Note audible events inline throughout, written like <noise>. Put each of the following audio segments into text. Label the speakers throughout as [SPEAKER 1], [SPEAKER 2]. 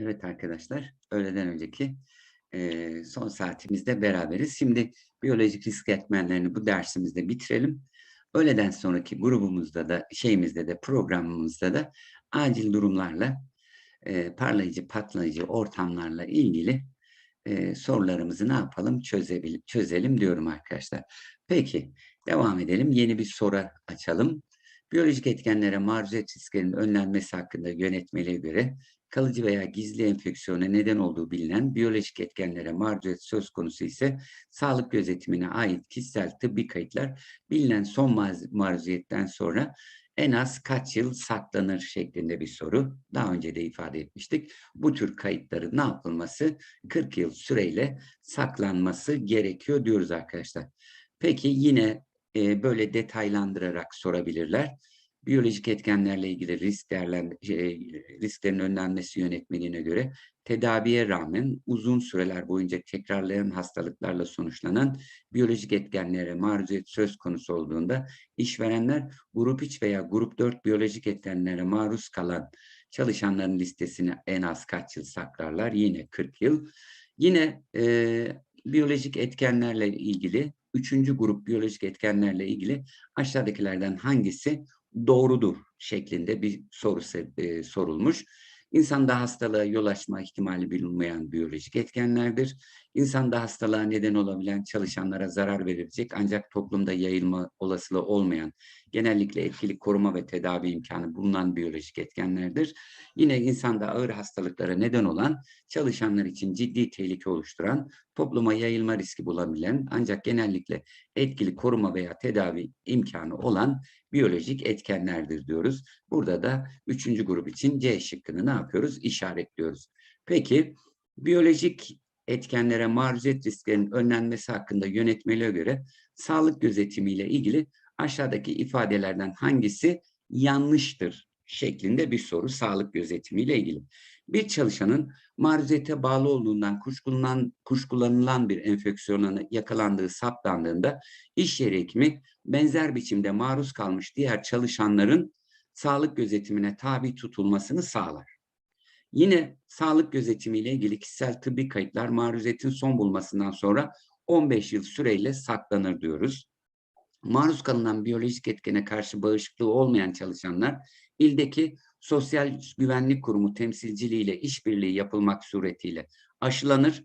[SPEAKER 1] Evet arkadaşlar, öğleden önceki eee, son saatimizde beraberiz. Şimdi biyolojik risk etmenlerini bu dersimizde bitirelim. Öğleden sonraki grubumuzda da, şeyimizde de, programımızda da acil durumlarla, eee, parlayıcı, patlayıcı ortamlarla ilgili eee, sorularımızı ne yapalım? Çözebil çözelim diyorum arkadaşlar. Peki, devam edelim. Yeni bir soru açalım. Biyolojik etkenlere maruziyet risklerinin önlenmesi hakkında yönetmeliğe göre kalıcı veya gizli enfeksiyona neden olduğu bilinen biyolojik etkenlere maruziyet söz konusu ise sağlık gözetimine ait kişisel tıbbi kayıtlar bilinen son maruziyetten sonra en az kaç yıl saklanır şeklinde bir soru. Daha önce de ifade etmiştik. Bu tür kayıtların ne yapılması? 40 yıl süreyle saklanması gerekiyor diyoruz arkadaşlar. Peki yine e, böyle detaylandırarak sorabilirler biyolojik etkenlerle ilgili risk değerlen şey, risklerin önlenmesi yönetmeliğine göre tedaviye rağmen uzun süreler boyunca tekrarlayan hastalıklarla sonuçlanan biyolojik etkenlere maruziyet söz konusu olduğunda işverenler grup 3 veya grup 4 biyolojik etkenlere maruz kalan çalışanların listesini en az kaç yıl saklarlar? Yine 40 yıl. Yine e, biyolojik etkenlerle ilgili üçüncü grup biyolojik etkenlerle ilgili aşağıdakilerden hangisi doğrudur şeklinde bir soru e, sorulmuş. İnsanda hastalığa yol açma ihtimali bilinmeyen biyolojik etkenlerdir. İnsanda hastalığa neden olabilen çalışanlara zarar verecek ancak toplumda yayılma olasılığı olmayan, genellikle etkili koruma ve tedavi imkanı bulunan biyolojik etkenlerdir. Yine insanda ağır hastalıklara neden olan, çalışanlar için ciddi tehlike oluşturan, topluma yayılma riski bulabilen ancak genellikle etkili koruma veya tedavi imkanı olan biyolojik etkenlerdir diyoruz. Burada da üçüncü grup için C şıkkını ne yapıyoruz? İşaretliyoruz. Peki biyolojik etkenlere maruziyet risklerinin önlenmesi hakkında yönetmeliğe göre sağlık gözetimiyle ilgili aşağıdaki ifadelerden hangisi yanlıştır şeklinde bir soru sağlık gözetimiyle ilgili. Bir çalışanın maruziyete bağlı olduğundan kuşkulanan, kuşkulanılan bir enfeksiyona yakalandığı saptandığında iş yeri hekimi benzer biçimde maruz kalmış diğer çalışanların sağlık gözetimine tabi tutulmasını sağlar. Yine sağlık gözetimiyle ilgili kişisel tıbbi kayıtlar maruziyetin son bulmasından sonra 15 yıl süreyle saklanır diyoruz. Maruz kalınan biyolojik etkene karşı bağışıklığı olmayan çalışanlar ildeki Sosyal Güvenlik Kurumu temsilciliğiyle işbirliği yapılmak suretiyle aşılanır.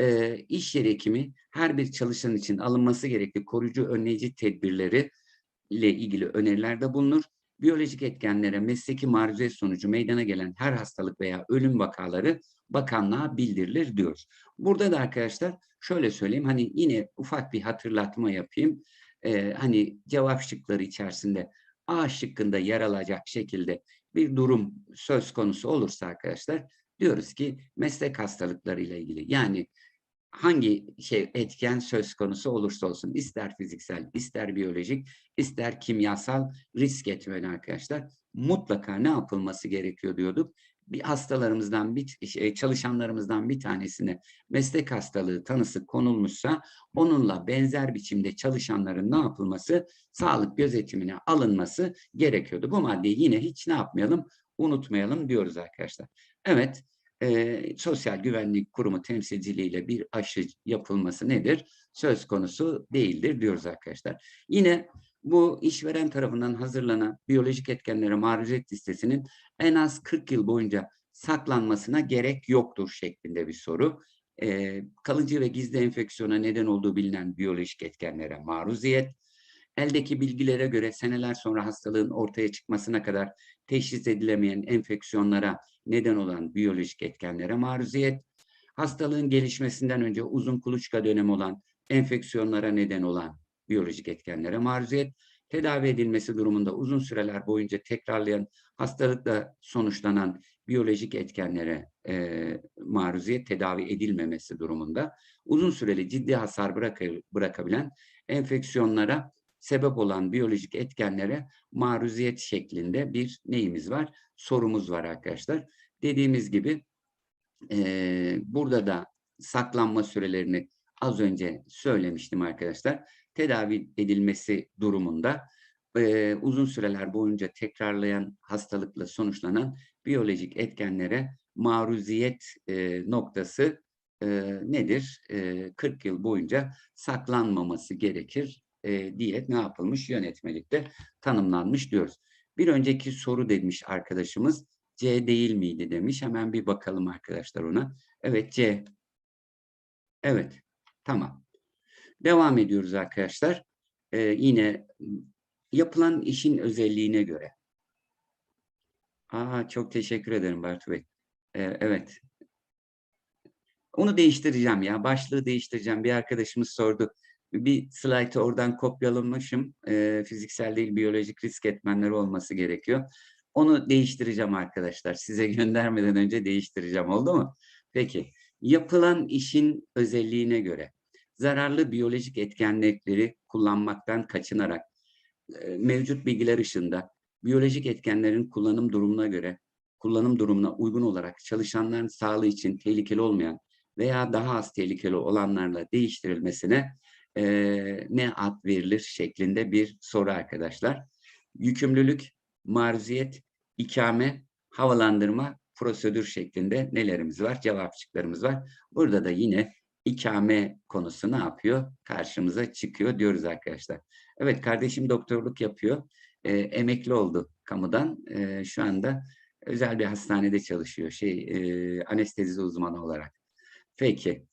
[SPEAKER 1] E, iş yeri hekimi her bir çalışan için alınması gerekli koruyucu önleyici tedbirleri ile ilgili önerilerde bulunur biyolojik etkenlere mesleki maruziyet sonucu meydana gelen her hastalık veya ölüm vakaları bakanlığa bildirilir diyoruz. Burada da arkadaşlar şöyle söyleyeyim hani yine ufak bir hatırlatma yapayım. Ee, hani cevap şıkları içerisinde A şıkkında yer alacak şekilde bir durum söz konusu olursa arkadaşlar diyoruz ki meslek hastalıkları ile ilgili yani hangi şey etken söz konusu olursa olsun ister fiziksel, ister biyolojik, ister kimyasal risk etmeni arkadaşlar mutlaka ne yapılması gerekiyor diyorduk. Bir hastalarımızdan bir şey, çalışanlarımızdan bir tanesine meslek hastalığı tanısı konulmuşsa onunla benzer biçimde çalışanların ne yapılması sağlık gözetimine alınması gerekiyordu. Bu maddeyi yine hiç ne yapmayalım unutmayalım diyoruz arkadaşlar. Evet e, Sosyal Güvenlik Kurumu temsilciliğiyle bir aşı yapılması nedir? Söz konusu değildir diyoruz arkadaşlar. Yine bu işveren tarafından hazırlanan biyolojik etkenlere maruziyet listesinin en az 40 yıl boyunca saklanmasına gerek yoktur şeklinde bir soru. E, kalıcı ve gizli enfeksiyona neden olduğu bilinen biyolojik etkenlere maruziyet, eldeki bilgilere göre seneler sonra hastalığın ortaya çıkmasına kadar teşhis edilemeyen enfeksiyonlara neden olan biyolojik etkenlere maruziyet, hastalığın gelişmesinden önce uzun kuluçka dönemi olan enfeksiyonlara neden olan biyolojik etkenlere maruziyet, tedavi edilmesi durumunda uzun süreler boyunca tekrarlayan hastalıkla sonuçlanan biyolojik etkenlere e, maruziyet tedavi edilmemesi durumunda uzun süreli ciddi hasar bırak bırakabilen enfeksiyonlara sebep olan biyolojik etkenlere maruziyet şeklinde bir neyimiz var? Sorumuz var arkadaşlar. Dediğimiz gibi e, burada da saklanma sürelerini az önce söylemiştim arkadaşlar. Tedavi edilmesi durumunda e, uzun süreler boyunca tekrarlayan hastalıkla sonuçlanan biyolojik etkenlere maruziyet e, noktası e, nedir? E, 40 yıl boyunca saklanmaması gerekir e, diye ne yapılmış? Yönetmelikte tanımlanmış diyoruz. Bir önceki soru demiş arkadaşımız. C değil miydi demiş. Hemen bir bakalım arkadaşlar ona. Evet C. Evet. Tamam. Devam ediyoruz arkadaşlar. Ee, yine yapılan işin özelliğine göre. Aa, çok teşekkür ederim Bartu Bey. Ee, evet. Onu değiştireceğim ya. Başlığı değiştireceğim. Bir arkadaşımız sordu. Bir slaytı oradan kopyalamışım. Ee, fiziksel değil biyolojik risk etmenleri olması gerekiyor. Onu değiştireceğim arkadaşlar. Size <laughs> göndermeden önce değiştireceğim. Oldu mu? Peki. Yapılan işin özelliğine göre zararlı biyolojik etkenlikleri kullanmaktan kaçınarak e, mevcut bilgiler ışığında biyolojik etkenlerin kullanım durumuna göre kullanım durumuna uygun olarak çalışanların sağlığı için tehlikeli olmayan veya daha az tehlikeli olanlarla değiştirilmesine e, ne ad verilir şeklinde bir soru arkadaşlar. Yükümlülük, maruziyet, ikame, havalandırma, prosedür şeklinde nelerimiz var? Cevapçıklarımız var. Burada da yine ikame konusu ne yapıyor? Karşımıza çıkıyor diyoruz arkadaşlar. Evet kardeşim doktorluk yapıyor. E, emekli oldu kamudan. E, şu anda özel bir hastanede çalışıyor. Şey e, anestezi uzmanı olarak. Peki.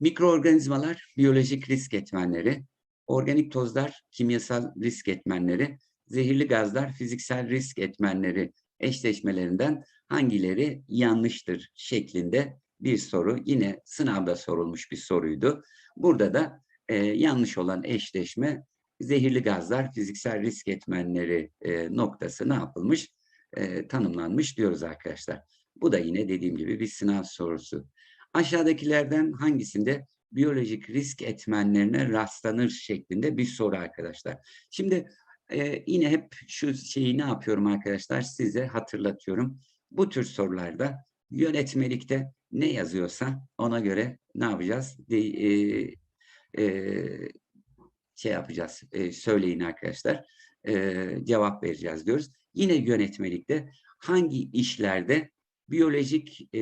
[SPEAKER 1] Mikroorganizmalar biyolojik risk etmenleri, organik tozlar kimyasal risk etmenleri, zehirli gazlar fiziksel risk etmenleri eşleşmelerinden hangileri yanlıştır şeklinde bir soru. Yine sınavda sorulmuş bir soruydu. Burada da e, yanlış olan eşleşme zehirli gazlar fiziksel risk etmenleri e, noktası ne yapılmış? E, tanımlanmış diyoruz arkadaşlar. Bu da yine dediğim gibi bir sınav sorusu. Aşağıdakilerden hangisinde biyolojik risk etmenlerine rastlanır şeklinde bir soru arkadaşlar. Şimdi e, yine hep şu şeyi ne yapıyorum arkadaşlar size hatırlatıyorum. Bu tür sorularda yönetmelikte ne yazıyorsa ona göre ne yapacağız? De, e, e, şey yapacağız. E, söyleyin arkadaşlar. E, cevap vereceğiz diyoruz. Yine yönetmelikte hangi işlerde biyolojik e,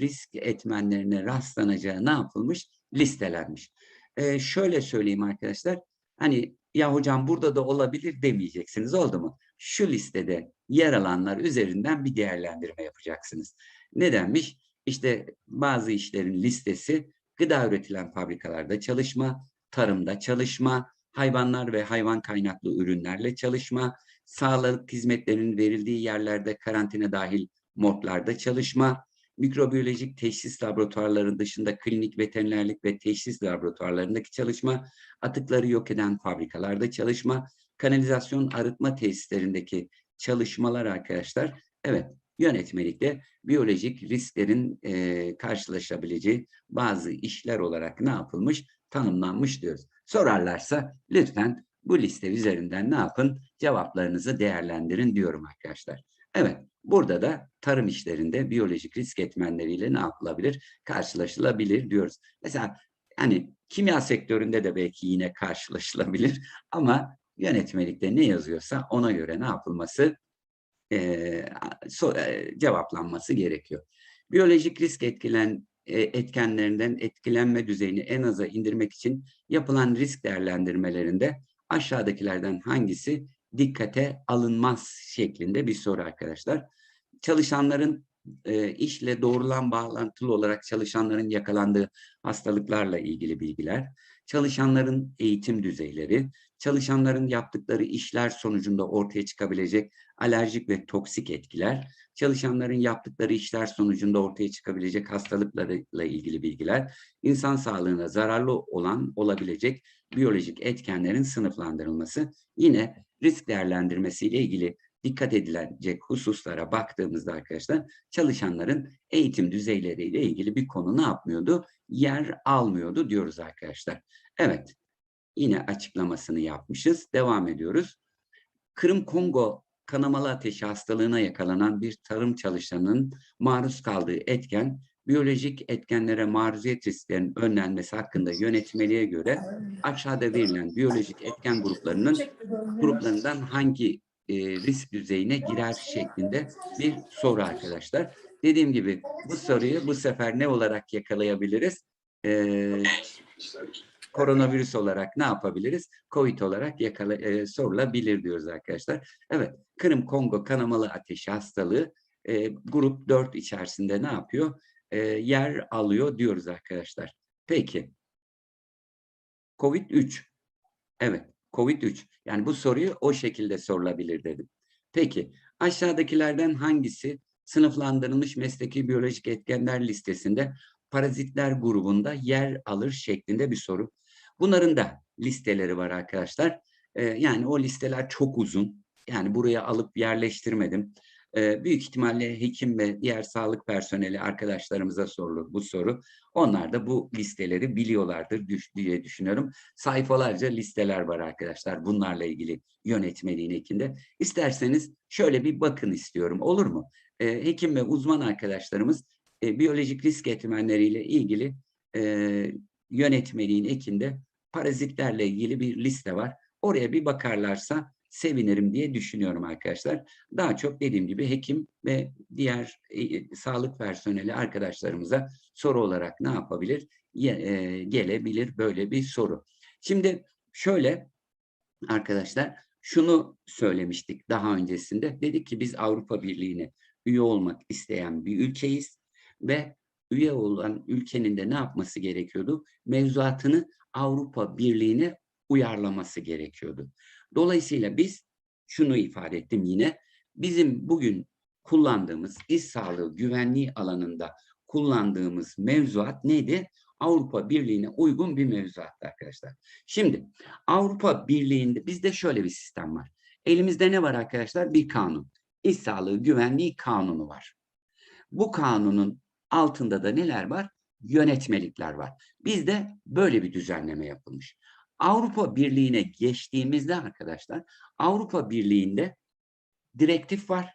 [SPEAKER 1] risk etmenlerine rastlanacağı ne yapılmış? Listelenmiş. E, şöyle söyleyeyim arkadaşlar. Hani ya hocam burada da olabilir demeyeceksiniz. Oldu mu? Şu listede yer alanlar üzerinden bir değerlendirme yapacaksınız. Nedenmiş? İşte bazı işlerin listesi gıda üretilen fabrikalarda çalışma, tarımda çalışma, hayvanlar ve hayvan kaynaklı ürünlerle çalışma, sağlık hizmetlerinin verildiği yerlerde karantina dahil morglarda çalışma, mikrobiyolojik teşhis laboratuvarların dışında klinik veterinerlik ve teşhis laboratuvarlarındaki çalışma, atıkları yok eden fabrikalarda çalışma, kanalizasyon arıtma tesislerindeki çalışmalar arkadaşlar. Evet, yönetmelikte biyolojik risklerin e, karşılaşabileceği bazı işler olarak ne yapılmış? Tanımlanmış diyoruz. Sorarlarsa lütfen bu liste üzerinden ne yapın? Cevaplarınızı değerlendirin diyorum arkadaşlar. Evet, burada da tarım işlerinde biyolojik risk etmenleriyle ne yapılabilir? Karşılaşılabilir diyoruz. Mesela hani kimya sektöründe de belki yine karşılaşılabilir ama yönetmelikte ne yazıyorsa ona göre ne yapılması e, so, e, cevaplanması gerekiyor. Biyolojik risk etkilen e, etkenlerinden etkilenme düzeyini en aza indirmek için yapılan risk değerlendirmelerinde aşağıdakilerden hangisi dikkate alınmaz şeklinde bir soru arkadaşlar. Çalışanların e, işle doğrulan bağlantılı olarak çalışanların yakalandığı hastalıklarla ilgili bilgiler, çalışanların eğitim düzeyleri, çalışanların yaptıkları işler sonucunda ortaya çıkabilecek alerjik ve toksik etkiler, çalışanların yaptıkları işler sonucunda ortaya çıkabilecek hastalıklarla ilgili bilgiler, insan sağlığına zararlı olan olabilecek biyolojik etkenlerin sınıflandırılması, yine risk değerlendirmesiyle ilgili dikkat edilecek hususlara baktığımızda arkadaşlar çalışanların eğitim düzeyleriyle ilgili bir konu ne yapmıyordu? Yer almıyordu diyoruz arkadaşlar. Evet, yine açıklamasını yapmışız. Devam ediyoruz. Kırım Kongo kanamalı ateşi hastalığına yakalanan bir tarım çalışanının maruz kaldığı etken, biyolojik etkenlere maruziyet risklerinin önlenmesi hakkında yönetmeliğe göre aşağıda verilen biyolojik etken gruplarının gruplarından hangi e, risk düzeyine girer şeklinde bir soru arkadaşlar. Dediğim gibi bu soruyu bu sefer ne olarak yakalayabiliriz? Ee, koronavirüs olarak ne yapabiliriz? Covid olarak yakala, e, sorulabilir diyoruz arkadaşlar. Evet, Kırım Kongo kanamalı ateşi hastalığı e, grup 4 içerisinde ne yapıyor? E, yer alıyor diyoruz arkadaşlar. Peki. Covid 3. Evet, Covid 3. Yani bu soruyu o şekilde sorulabilir dedim. Peki, aşağıdakilerden hangisi sınıflandırılmış mesleki biyolojik etkenler listesinde parazitler grubunda yer alır şeklinde bir soru. Bunların da listeleri var arkadaşlar. Ee, yani o listeler çok uzun. Yani buraya alıp yerleştirmedim. Ee, büyük ihtimalle hekim ve diğer sağlık personeli arkadaşlarımıza sorulur bu soru. Onlar da bu listeleri biliyorlardır diye düşünüyorum. Sayfalarca listeler var arkadaşlar bunlarla ilgili yönetmeliğin ekinde. İsterseniz şöyle bir bakın istiyorum olur mu? Ee, hekim ve uzman arkadaşlarımız e, biyolojik risk etmenleriyle ilgili e, yönetmeliğin ekinde parazitlerle ilgili bir liste var. Oraya bir bakarlarsa sevinirim diye düşünüyorum arkadaşlar. Daha çok dediğim gibi hekim ve diğer e, sağlık personeli arkadaşlarımıza soru olarak ne yapabilir? E, gelebilir böyle bir soru. Şimdi şöyle arkadaşlar şunu söylemiştik daha öncesinde. Dedik ki biz Avrupa Birliği'ne üye olmak isteyen bir ülkeyiz ve üye olan ülkenin de ne yapması gerekiyordu? Mevzuatını Avrupa Birliği'ne uyarlaması gerekiyordu. Dolayısıyla biz şunu ifade ettim yine. Bizim bugün kullandığımız iş sağlığı güvenliği alanında kullandığımız mevzuat neydi? Avrupa Birliği'ne uygun bir mevzuattı arkadaşlar. Şimdi Avrupa Birliği'nde bizde şöyle bir sistem var. Elimizde ne var arkadaşlar? Bir kanun. İş sağlığı güvenliği kanunu var. Bu kanunun altında da neler var? Yönetmelikler var. Bizde böyle bir düzenleme yapılmış. Avrupa Birliği'ne geçtiğimizde arkadaşlar Avrupa Birliği'nde direktif var.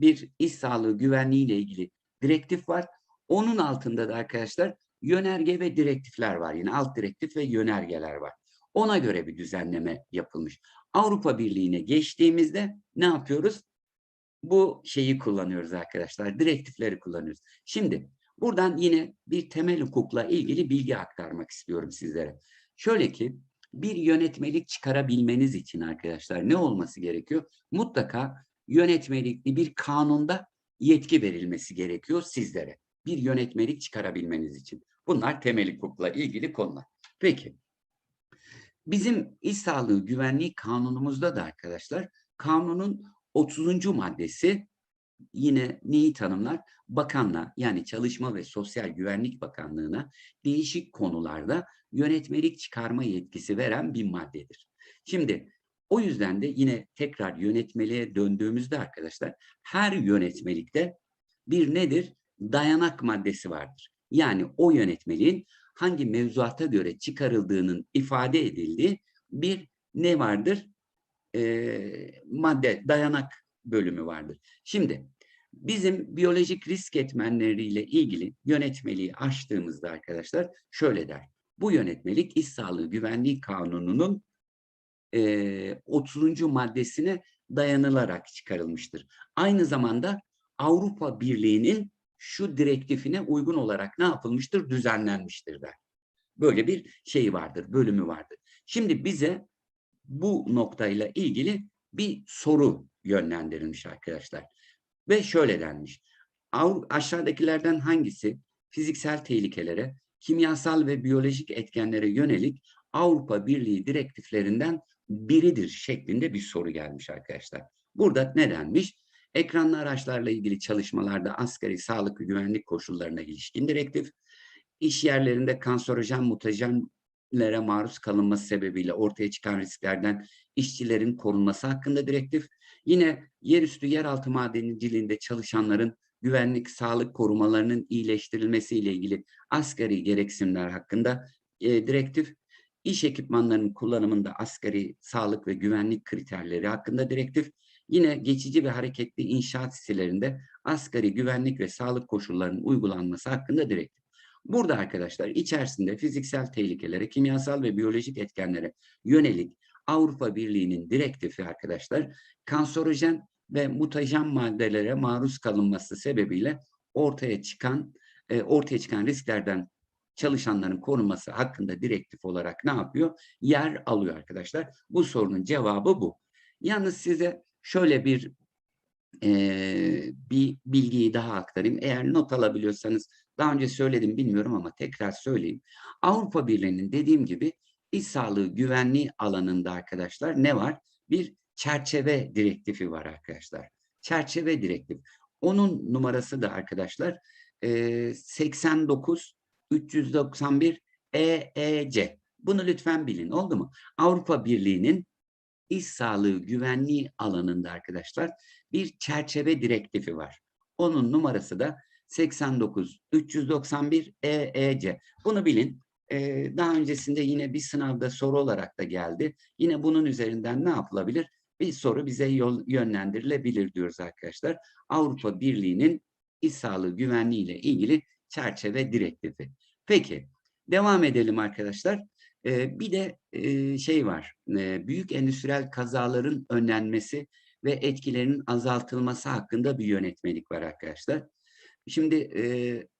[SPEAKER 1] Bir iş sağlığı güvenliği ile ilgili direktif var. Onun altında da arkadaşlar yönerge ve direktifler var. Yine alt direktif ve yönergeler var. Ona göre bir düzenleme yapılmış. Avrupa Birliği'ne geçtiğimizde ne yapıyoruz? Bu şeyi kullanıyoruz arkadaşlar. Direktifleri kullanıyoruz. Şimdi buradan yine bir temel hukukla ilgili bilgi aktarmak istiyorum sizlere. Şöyle ki bir yönetmelik çıkarabilmeniz için arkadaşlar ne olması gerekiyor? Mutlaka yönetmelikli bir kanunda yetki verilmesi gerekiyor sizlere. Bir yönetmelik çıkarabilmeniz için. Bunlar temel hukukla ilgili konular. Peki. Bizim iş sağlığı güvenliği kanunumuzda da arkadaşlar kanunun 30. maddesi yine neyi tanımlar? Bakanla yani Çalışma ve Sosyal Güvenlik Bakanlığı'na değişik konularda yönetmelik çıkarma yetkisi veren bir maddedir. Şimdi o yüzden de yine tekrar yönetmeliğe döndüğümüzde arkadaşlar her yönetmelikte bir nedir? Dayanak maddesi vardır. Yani o yönetmeliğin hangi mevzuata göre çıkarıldığının ifade edildiği bir ne vardır? Ee, madde, dayanak bölümü vardır. Şimdi bizim biyolojik risk etmenleriyle ilgili yönetmeliği açtığımızda arkadaşlar şöyle der. Bu yönetmelik İş Sağlığı Güvenliği Kanunu'nun e, 30. maddesine dayanılarak çıkarılmıştır. Aynı zamanda Avrupa Birliği'nin şu direktifine uygun olarak ne yapılmıştır? Düzenlenmiştir der. Böyle bir şey vardır, bölümü vardır. Şimdi bize bu noktayla ilgili bir soru yönlendirilmiş arkadaşlar. Ve şöyle denmiş. Aşağıdakilerden hangisi fiziksel tehlikelere, kimyasal ve biyolojik etkenlere yönelik Avrupa Birliği direktiflerinden biridir şeklinde bir soru gelmiş arkadaşlar. Burada ne denmiş? Ekranlı araçlarla ilgili çalışmalarda asgari sağlık ve güvenlik koşullarına ilişkin direktif, iş yerlerinde kanserojen, mutajenlere maruz kalınması sebebiyle ortaya çıkan risklerden işçilerin korunması hakkında direktif, yine yerüstü yeraltı madenciliğinde çalışanların güvenlik, sağlık korumalarının iyileştirilmesiyle ilgili asgari gereksinimler hakkında e, direktif, iş ekipmanlarının kullanımında asgari sağlık ve güvenlik kriterleri hakkında direktif, yine geçici ve hareketli inşaat sitelerinde asgari güvenlik ve sağlık koşullarının uygulanması hakkında direktif. Burada arkadaşlar içerisinde fiziksel tehlikelere, kimyasal ve biyolojik etkenlere yönelik Avrupa Birliği'nin direktifi arkadaşlar kanserojen ve mutajen maddelere maruz kalınması sebebiyle ortaya çıkan e, ortaya çıkan risklerden çalışanların korunması hakkında direktif olarak ne yapıyor? Yer alıyor arkadaşlar. Bu sorunun cevabı bu. Yalnız size şöyle bir e, bir bilgiyi daha aktarayım. Eğer not alabiliyorsanız daha önce söyledim bilmiyorum ama tekrar söyleyeyim. Avrupa Birliği'nin dediğim gibi iş sağlığı güvenliği alanında arkadaşlar ne var? Bir çerçeve direktifi var arkadaşlar. Çerçeve direktif. Onun numarası da arkadaşlar e, 89 391 EEC. Bunu lütfen bilin oldu mu? Avrupa Birliği'nin iş sağlığı güvenliği alanında arkadaşlar bir çerçeve direktifi var. Onun numarası da 89 391 EEC. Bunu bilin. Daha öncesinde yine bir sınavda soru olarak da geldi. Yine bunun üzerinden ne yapılabilir? Bir soru bize yol, yönlendirilebilir diyoruz arkadaşlar. Avrupa Birliği'nin iş sağlığı güvenliği ile ilgili çerçeve direktifi. Peki, devam edelim arkadaşlar. Ee, bir de e, şey var, e, büyük endüstriyel kazaların önlenmesi ve etkilerinin azaltılması hakkında bir yönetmelik var arkadaşlar. Şimdi e,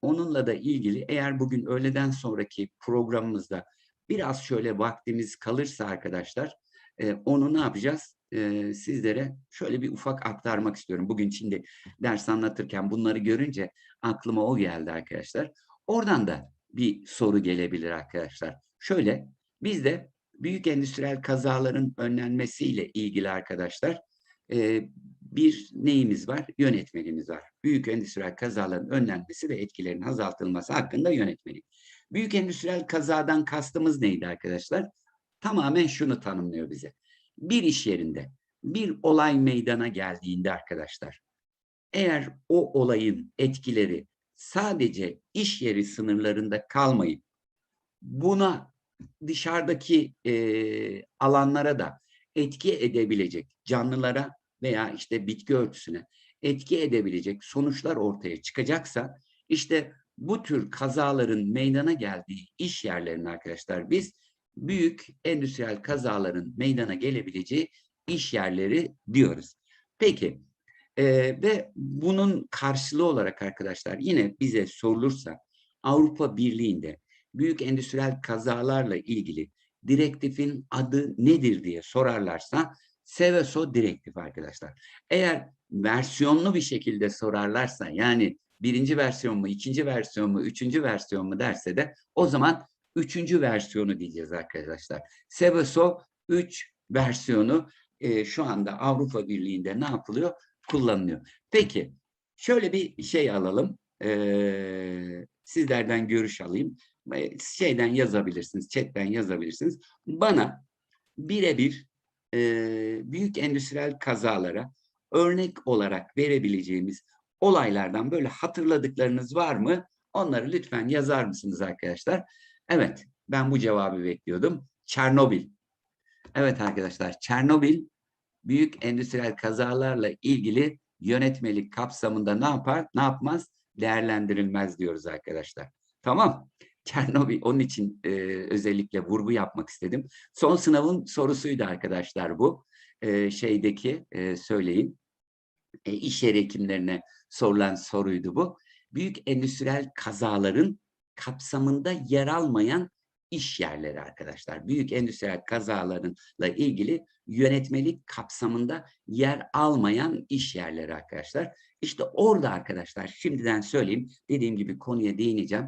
[SPEAKER 1] onunla da ilgili eğer bugün öğleden sonraki programımızda biraz şöyle vaktimiz kalırsa arkadaşlar e, onu ne yapacağız? E, sizlere şöyle bir ufak aktarmak istiyorum. Bugün şimdi ders anlatırken bunları görünce aklıma o geldi arkadaşlar. Oradan da bir soru gelebilir arkadaşlar. Şöyle bizde büyük endüstriyel kazaların önlenmesiyle ilgili arkadaşlar e, bir neyimiz var? Yönetmeliğimiz var. Büyük endüstriyel kazaların önlenmesi ve etkilerinin azaltılması hakkında yönetmelik. Büyük endüstriyel kazadan kastımız neydi arkadaşlar? Tamamen şunu tanımlıyor bize. Bir iş yerinde bir olay meydana geldiğinde arkadaşlar, eğer o olayın etkileri sadece iş yeri sınırlarında kalmayıp buna dışarıdaki e, alanlara da etki edebilecek canlılara veya işte bitki örtüsüne etki edebilecek sonuçlar ortaya çıkacaksa işte bu tür kazaların meydana geldiği iş yerlerinin arkadaşlar biz büyük endüstriyel kazaların meydana gelebileceği iş yerleri diyoruz. Peki e, ve bunun karşılığı olarak arkadaşlar yine bize sorulursa Avrupa Birliği'nde büyük endüstriyel kazalarla ilgili direktifin adı nedir diye sorarlarsa Seveso direktif arkadaşlar. Eğer versiyonlu bir şekilde sorarlarsa yani birinci versiyon mu, ikinci versiyon mu, üçüncü versiyon mu derse de o zaman üçüncü versiyonu diyeceğiz arkadaşlar. Seveso 3 versiyonu e, şu anda Avrupa Birliği'nde ne yapılıyor? Kullanılıyor. Peki şöyle bir şey alalım. E, sizlerden görüş alayım. E, şeyden yazabilirsiniz, chatten yazabilirsiniz. Bana birebir e, büyük endüstriyel kazalara örnek olarak verebileceğimiz olaylardan böyle hatırladıklarınız var mı? Onları lütfen yazar mısınız arkadaşlar? Evet, ben bu cevabı bekliyordum. Çernobil. Evet arkadaşlar, Çernobil büyük endüstriyel kazalarla ilgili yönetmelik kapsamında ne yapar, ne yapmaz? Değerlendirilmez diyoruz arkadaşlar. Tamam. Çernobil onun için e, özellikle vurgu yapmak istedim. Son sınavın sorusuydu arkadaşlar bu. E, şeydeki e, söyleyeyim. E, iş yeri hekimlerine sorulan soruydu bu. Büyük endüstriyel kazaların kapsamında yer almayan iş yerleri arkadaşlar. Büyük endüstriyel kazalarınla ilgili yönetmelik kapsamında yer almayan iş yerleri arkadaşlar. İşte orada arkadaşlar şimdiden söyleyeyim dediğim gibi konuya değineceğim.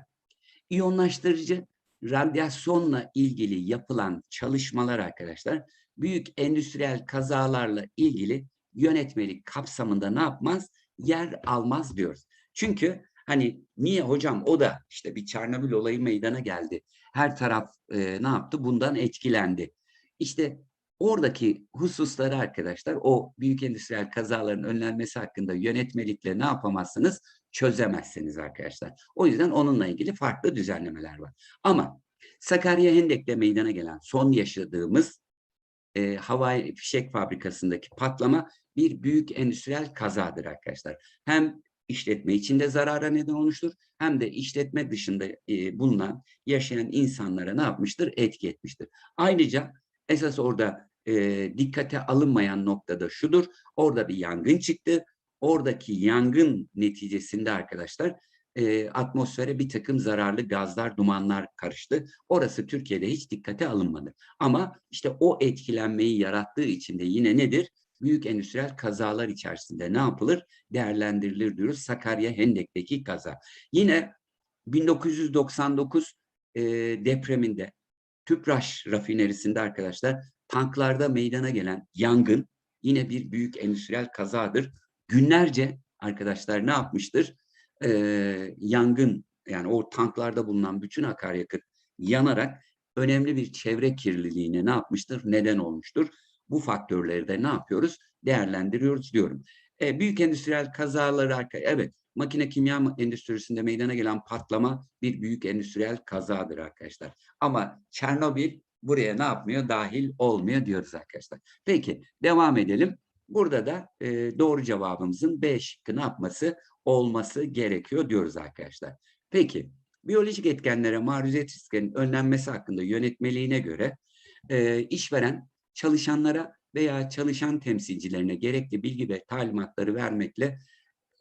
[SPEAKER 1] İyonlaştırıcı radyasyonla ilgili yapılan çalışmalar arkadaşlar büyük endüstriyel kazalarla ilgili yönetmelik kapsamında ne yapmaz? Yer almaz diyoruz. Çünkü hani niye hocam o da işte bir Çernobil olayı meydana geldi. Her taraf e, ne yaptı? Bundan etkilendi. İşte oradaki hususları arkadaşlar o büyük endüstriyel kazaların önlenmesi hakkında yönetmelikle ne yapamazsınız? Çözemezsiniz arkadaşlar. O yüzden onunla ilgili farklı düzenlemeler var. Ama Sakarya Hendek'te meydana gelen son yaşadığımız e, havai fişek fabrikasındaki patlama bir büyük endüstriyel kazadır arkadaşlar. Hem işletme içinde zarara neden olmuştur hem de işletme dışında e, bulunan yaşayan insanlara ne yapmıştır? Etki etmiştir. Ayrıca esas orada e, dikkate alınmayan noktada şudur. Orada bir yangın çıktı. Oradaki yangın neticesinde arkadaşlar e, atmosfere bir takım zararlı gazlar, dumanlar karıştı. Orası Türkiye'de hiç dikkate alınmadı. Ama işte o etkilenmeyi yarattığı için de yine nedir? Büyük endüstriyel kazalar içerisinde ne yapılır? Değerlendirilir diyoruz. Sakarya Hendek'teki kaza. Yine 1999 e, depreminde Tüpraş rafinerisinde arkadaşlar tanklarda meydana gelen yangın yine bir büyük endüstriyel kazadır. Günlerce arkadaşlar ne yapmıştır? Ee, yangın yani o tanklarda bulunan bütün akaryakıt yanarak önemli bir çevre kirliliğine ne yapmıştır? Neden olmuştur. Bu faktörleri de ne yapıyoruz? Değerlendiriyoruz diyorum. E, büyük endüstriyel kazaları, evet makine kimya endüstrisinde meydana gelen patlama bir büyük endüstriyel kazadır arkadaşlar. Ama Çernobil buraya ne yapmıyor? Dahil olmuyor diyoruz arkadaşlar. Peki devam edelim. Burada da e, doğru cevabımızın B şıkkı ne yapması? Olması gerekiyor diyoruz arkadaşlar. Peki biyolojik etkenlere maruziyet risklerinin önlenmesi hakkında yönetmeliğine göre e, işveren çalışanlara veya çalışan temsilcilerine gerekli bilgi ve talimatları vermekle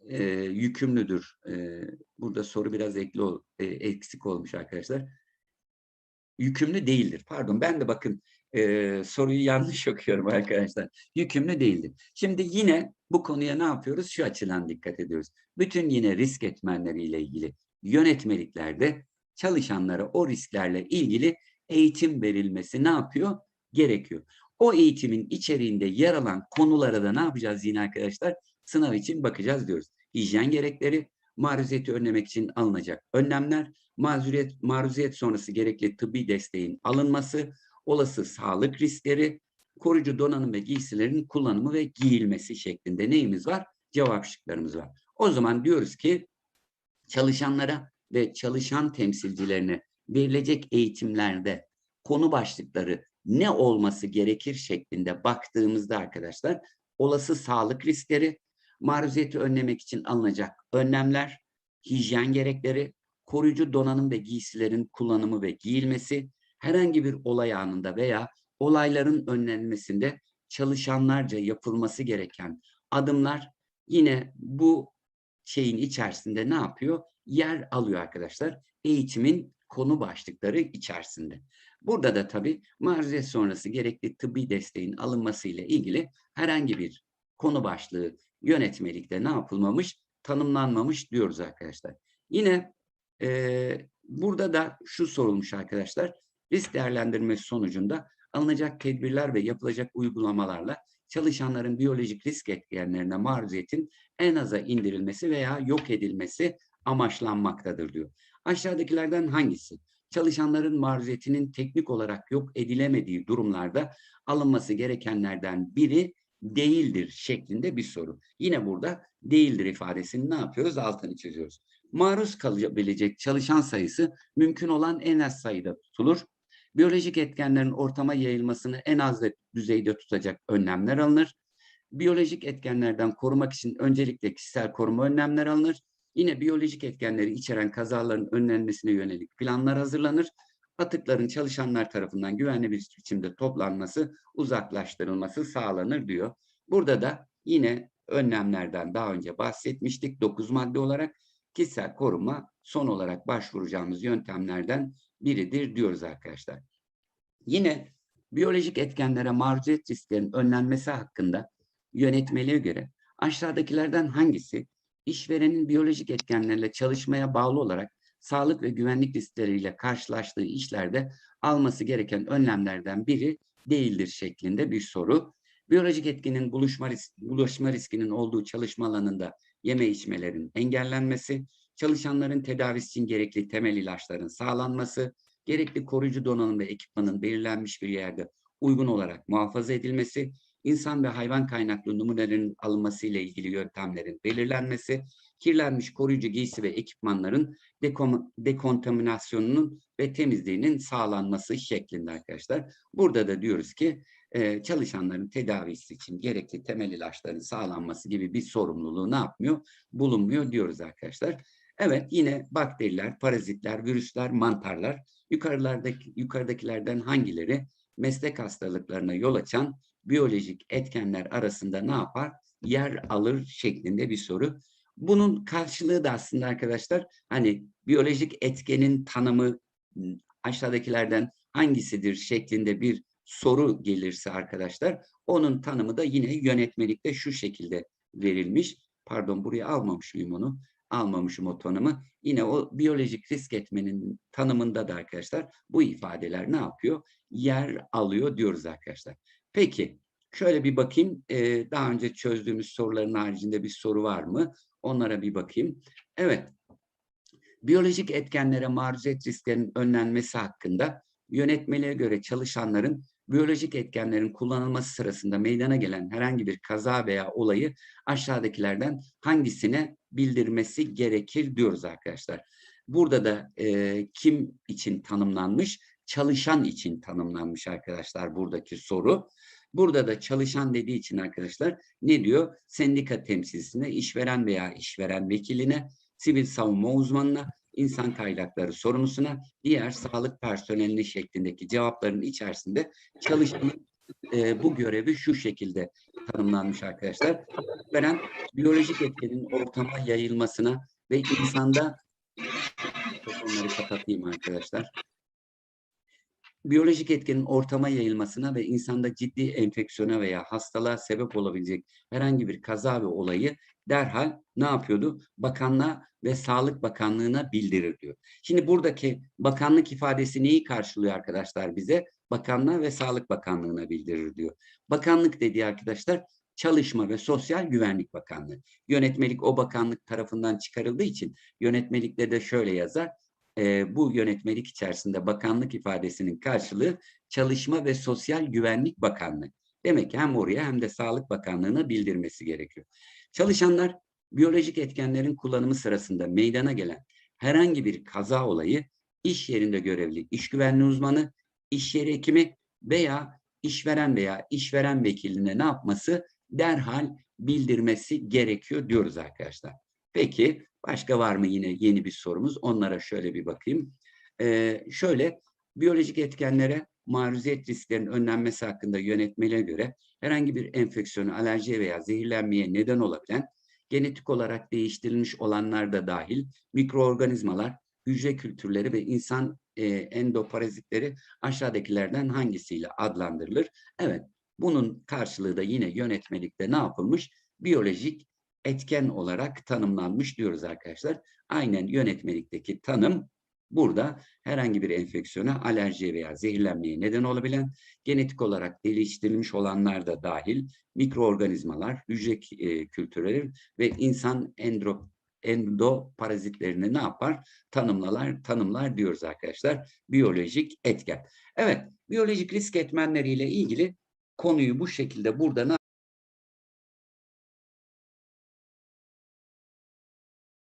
[SPEAKER 1] e, yükümlüdür. E, burada soru biraz ekli e, eksik olmuş arkadaşlar. Yükümlü değildir. Pardon ben de bakın e, soruyu yanlış <laughs> okuyorum arkadaşlar. Yükümlü değildir. Şimdi yine bu konuya ne yapıyoruz? Şu açıdan dikkat ediyoruz. Bütün yine risk etmenleriyle ilgili yönetmeliklerde çalışanlara o risklerle ilgili eğitim verilmesi ne yapıyor? Gerekiyor. O eğitimin içeriğinde yer alan konulara da ne yapacağız yine arkadaşlar? sınav için bakacağız diyoruz. Hijyen gerekleri, maruziyeti önlemek için alınacak önlemler, maruziyet, maruziyet sonrası gerekli tıbbi desteğin alınması, olası sağlık riskleri, koruyucu donanım ve giysilerin kullanımı ve giyilmesi şeklinde neyimiz var? Cevap şıklarımız var. O zaman diyoruz ki çalışanlara ve çalışan temsilcilerine verilecek eğitimlerde konu başlıkları ne olması gerekir şeklinde baktığımızda arkadaşlar olası sağlık riskleri, maruziyeti önlemek için alınacak önlemler, hijyen gerekleri, koruyucu donanım ve giysilerin kullanımı ve giyilmesi, herhangi bir olay anında veya olayların önlenmesinde çalışanlarca yapılması gereken adımlar yine bu şeyin içerisinde ne yapıyor? Yer alıyor arkadaşlar. Eğitimin konu başlıkları içerisinde. Burada da tabii maruziyet sonrası gerekli tıbbi desteğin alınması ile ilgili herhangi bir konu başlığı yönetmelikte ne yapılmamış? Tanımlanmamış diyoruz arkadaşlar. Yine e, burada da şu sorulmuş arkadaşlar. Risk değerlendirmesi sonucunda alınacak tedbirler ve yapılacak uygulamalarla çalışanların biyolojik risk etkenlerine maruziyetin en aza indirilmesi veya yok edilmesi amaçlanmaktadır diyor. Aşağıdakilerden hangisi? Çalışanların maruziyetinin teknik olarak yok edilemediği durumlarda alınması gerekenlerden biri değildir şeklinde bir soru. Yine burada değildir ifadesini ne yapıyoruz? Altını çiziyoruz. Maruz kalabilecek çalışan sayısı mümkün olan en az sayıda tutulur. Biyolojik etkenlerin ortama yayılmasını en az düzeyde tutacak önlemler alınır. Biyolojik etkenlerden korumak için öncelikle kişisel koruma önlemler alınır. Yine biyolojik etkenleri içeren kazaların önlenmesine yönelik planlar hazırlanır atıkların çalışanlar tarafından güvenli bir biçimde toplanması, uzaklaştırılması sağlanır diyor. Burada da yine önlemlerden daha önce bahsetmiştik. Dokuz madde olarak kişisel koruma son olarak başvuracağımız yöntemlerden biridir diyoruz arkadaşlar. Yine biyolojik etkenlere maruziyet risklerinin önlenmesi hakkında yönetmeliğe göre aşağıdakilerden hangisi işverenin biyolojik etkenlerle çalışmaya bağlı olarak sağlık ve güvenlik riskleriyle karşılaştığı işlerde alması gereken önlemlerden biri değildir şeklinde bir soru. Biyolojik etkinin buluşma, risk, bulaşma riskinin olduğu çalışma alanında yeme içmelerin engellenmesi, çalışanların tedavisi için gerekli temel ilaçların sağlanması, gerekli koruyucu donanım ve ekipmanın belirlenmiş bir yerde uygun olarak muhafaza edilmesi, insan ve hayvan kaynaklı numunelerin alınması ile ilgili yöntemlerin belirlenmesi, kirlenmiş koruyucu giysi ve ekipmanların dekom dekontaminasyonunun ve temizliğinin sağlanması şeklinde arkadaşlar. Burada da diyoruz ki e, çalışanların tedavisi için gerekli temel ilaçların sağlanması gibi bir sorumluluğu ne yapmıyor? Bulunmuyor diyoruz arkadaşlar. Evet yine bakteriler, parazitler, virüsler, mantarlar yukarılardaki yukarıdakilerden hangileri meslek hastalıklarına yol açan biyolojik etkenler arasında ne yapar? Yer alır şeklinde bir soru. Bunun karşılığı da aslında arkadaşlar hani biyolojik etkenin tanımı m, aşağıdakilerden hangisidir şeklinde bir soru gelirse arkadaşlar onun tanımı da yine yönetmelikte şu şekilde verilmiş. Pardon buraya almamış mıyım onu? Almamışım o tanımı. Yine o biyolojik risk etmenin tanımında da arkadaşlar bu ifadeler ne yapıyor? Yer alıyor diyoruz arkadaşlar. Peki şöyle bir bakayım. Ee, daha önce çözdüğümüz soruların haricinde bir soru var mı? Onlara bir bakayım. Evet. Biyolojik etkenlere maruziyet risklerinin önlenmesi hakkında yönetmeliğe göre çalışanların biyolojik etkenlerin kullanılması sırasında meydana gelen herhangi bir kaza veya olayı aşağıdakilerden hangisine bildirmesi gerekir diyoruz arkadaşlar. Burada da e, kim için tanımlanmış? Çalışan için tanımlanmış arkadaşlar buradaki soru. Burada da çalışan dediği için arkadaşlar ne diyor? Sendika temsilcisine, işveren veya işveren vekiline, sivil savunma uzmanına, insan kaynakları sorumlusuna, diğer sağlık personeline şeklindeki cevapların içerisinde çalışanın e, bu görevi şu şekilde tanımlanmış arkadaşlar. Veren biyolojik etkenin ortama yayılmasına ve insanda onları kapatayım arkadaşlar. Biyolojik etkenin ortama yayılmasına ve insanda ciddi enfeksiyona veya hastalığa sebep olabilecek herhangi bir kaza ve olayı derhal ne yapıyordu? Bakanlığa ve Sağlık Bakanlığı'na bildirir diyor. Şimdi buradaki bakanlık ifadesi neyi karşılıyor arkadaşlar bize? Bakanlığa ve Sağlık Bakanlığı'na bildirir diyor. Bakanlık dediği arkadaşlar Çalışma ve Sosyal Güvenlik Bakanlığı. Yönetmelik o bakanlık tarafından çıkarıldığı için yönetmelikte de şöyle yazar. E, bu yönetmelik içerisinde bakanlık ifadesinin karşılığı Çalışma ve Sosyal Güvenlik Bakanlığı. Demek ki hem oraya hem de Sağlık Bakanlığı'na bildirmesi gerekiyor. Çalışanlar biyolojik etkenlerin kullanımı sırasında meydana gelen herhangi bir kaza olayı iş yerinde görevli iş güvenliği uzmanı, iş yeri hekimi veya işveren veya işveren vekiline ne yapması? Derhal bildirmesi gerekiyor diyoruz arkadaşlar. Peki başka var mı yine yeni bir sorumuz? Onlara şöyle bir bakayım. Ee, şöyle biyolojik etkenlere maruziyet risklerinin önlenmesi hakkında yönetmeliğe göre herhangi bir enfeksiyona, alerjiye veya zehirlenmeye neden olabilen genetik olarak değiştirilmiş olanlar da dahil mikroorganizmalar, hücre kültürleri ve insan e, endoparazitleri aşağıdakilerden hangisiyle adlandırılır? Evet, bunun karşılığı da yine yönetmelikte ne yapılmış? Biyolojik etken olarak tanımlanmış diyoruz arkadaşlar. Aynen yönetmelikteki tanım burada herhangi bir enfeksiyona, alerjiye veya zehirlenmeye neden olabilen, genetik olarak değiştirilmiş olanlar da dahil mikroorganizmalar, hücre e, kültürleri ve insan endro, endoparazitlerini ne yapar? Tanımlar, tanımlar diyoruz arkadaşlar. Biyolojik etken. Evet, biyolojik risk etmenleriyle ilgili konuyu bu şekilde burada ne